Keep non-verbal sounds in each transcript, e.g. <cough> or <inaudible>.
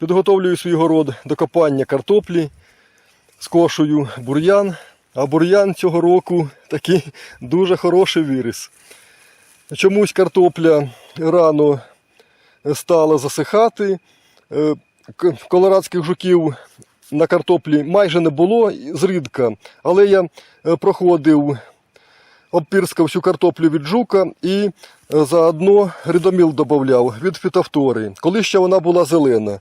Підготовлюю свій город до копання картоплі, скошую бур'ян, а бур'ян цього року такий дуже хороший виріс. Чомусь картопля рано стала засихати. Е, Колорадських жуків на картоплі майже не було зрідка, але я е, проходив, обпірскав всю картоплю від жука і е, заодно ридоміл додавав від фітофтори, коли ще вона була зелена.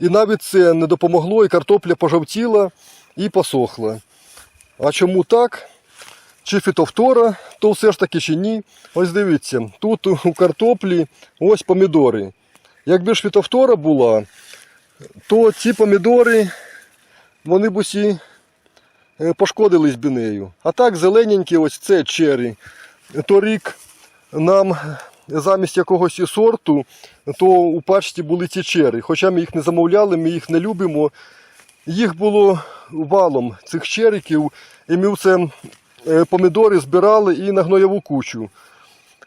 І навіть це не допомогло, і картопля пожовтіла і посохла. А чому так? Чи фітофтора, то все ж таки чи ні. Ось дивіться, тут у картоплі ось помідори. Якби ж фітофтора була, то ці помідори, вони б усі пошкодились би нею. А так зелененькі, ось це чері. Торік нам замість якогось сорту, то у пачці були ці чери. Хоча ми їх не замовляли, ми їх не любимо. Їх було валом цих чериків, і ми це е, помідори збирали і на гноєву кучу.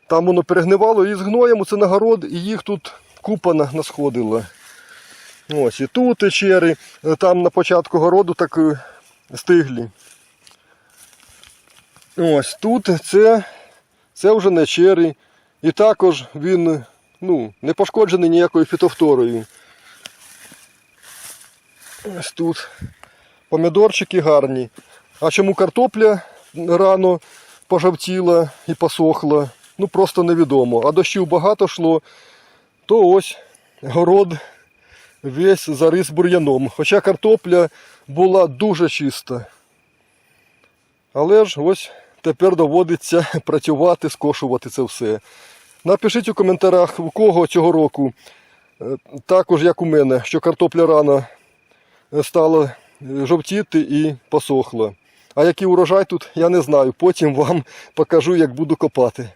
Там воно перегнивало і з гноєм це на город, і їх тут купа насходила. Ось і тут чери, е, там на початку городу так е, стиглі. Ось тут це, це вже не чери. І також він ну, не пошкоджений ніякою фітофторою. Ось тут помідорчики гарні. А чому картопля рано пожовтіла і посохла? Ну просто невідомо. А дощів багато йшло, то ось город весь зарис бур'яном. Хоча картопля була дуже чиста. Але ж ось тепер доводиться <laughs> працювати, скошувати це все. Напишіть у коментарях, у кого цього року, е, також як у мене, що картопля рано е, стала е, жовтіти і посохла. А який урожай тут, я не знаю. Потім вам <laughs> покажу, як буду копати.